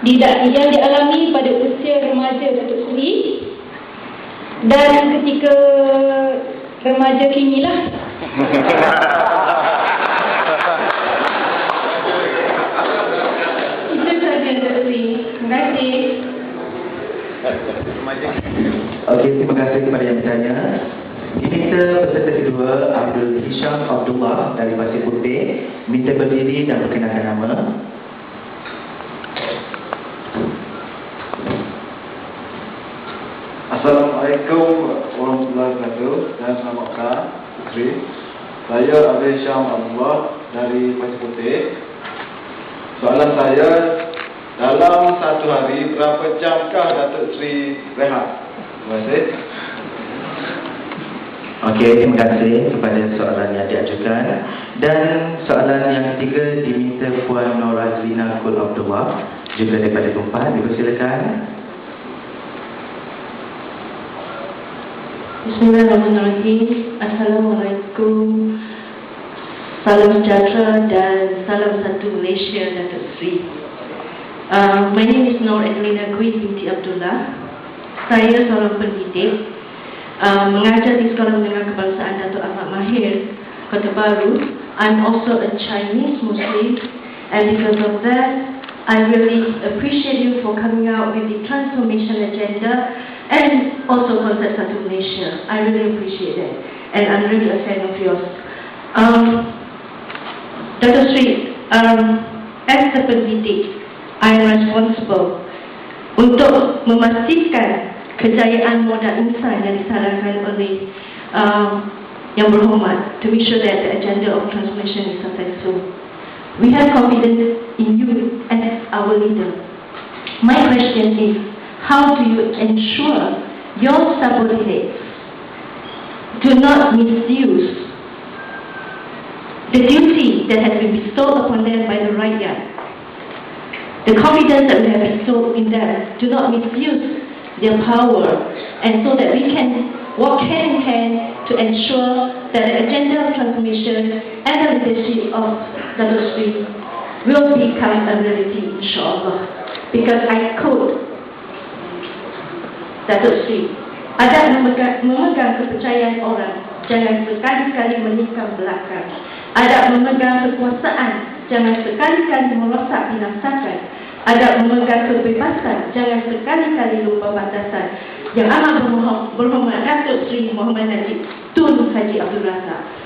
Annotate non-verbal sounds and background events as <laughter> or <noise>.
Tidak, yang dialami pada usia remaja Datuk Seri dan ketika remaja kini lah. <laughs> Itu saja Datuk Seri. Terima kasih. Okey, terima kasih kepada yang bertanya. Diminta peserta kedua Abdul Hisham Abdullah dari Pasir Putih minta berdiri dan perkenalkan nama. Assalamualaikum warahmatullahi wabarakatuh dan selamat petang Putri. Saya Abdul Syam Abdullah dari Pasir Putih. Soalan saya, dalam satu hari berapa jamkah Datuk Sri rehat? Terima kasih. Okey, terima kasih kepada soalan yang diajukan. Dan soalan yang ketiga diminta Puan Nora Zina Kul Abdullah juga daripada Tumpah. Dipersilakan. Bismillahirrahmanirrahim. Assalamualaikum. Salam sejahtera dan salam satu Malaysia Datuk Sri. Uh, my name is Nur Adelina Gui binti Abdullah. Saya seorang pendidik uh, mengajar di Sekolah Menengah Kebangsaan Datuk Ahmad Mahir, Kota Baru. I'm also a Chinese Muslim and because of that, I really appreciate you for coming out with the transformation agenda and also concept Satu I really appreciate that. And I'm really a fan of yours. Um, Dr. Sri, um, as the pendidik, I am responsible untuk memastikan kejayaan modal insan yang disarankan oleh um, yang berhormat to make sure that the agenda of transformation is successful. We have confidence in you as our leader. My question is, how do you ensure your subordinates not misuse the duty that has been bestowed upon them by the Rakyat? The confidence that we have bestowed in them do not misuse their power and so that we can work hand in hand to ensure that the agenda of transformation and the leadership of Dr. Sri will become a reality, inshallah. Because I quote Datuk Sri, adab memegang, kepercayaan orang, jangan sekali-kali menikam belakang. Adab memegang kekuasaan, jangan sekali-kali merosak binasakan. Adab memegang kebebasan, jangan sekali-kali lupa batasan. Yang amat berhormat Datuk Sri Muhammad Najib Tun Haji Abdul Razak.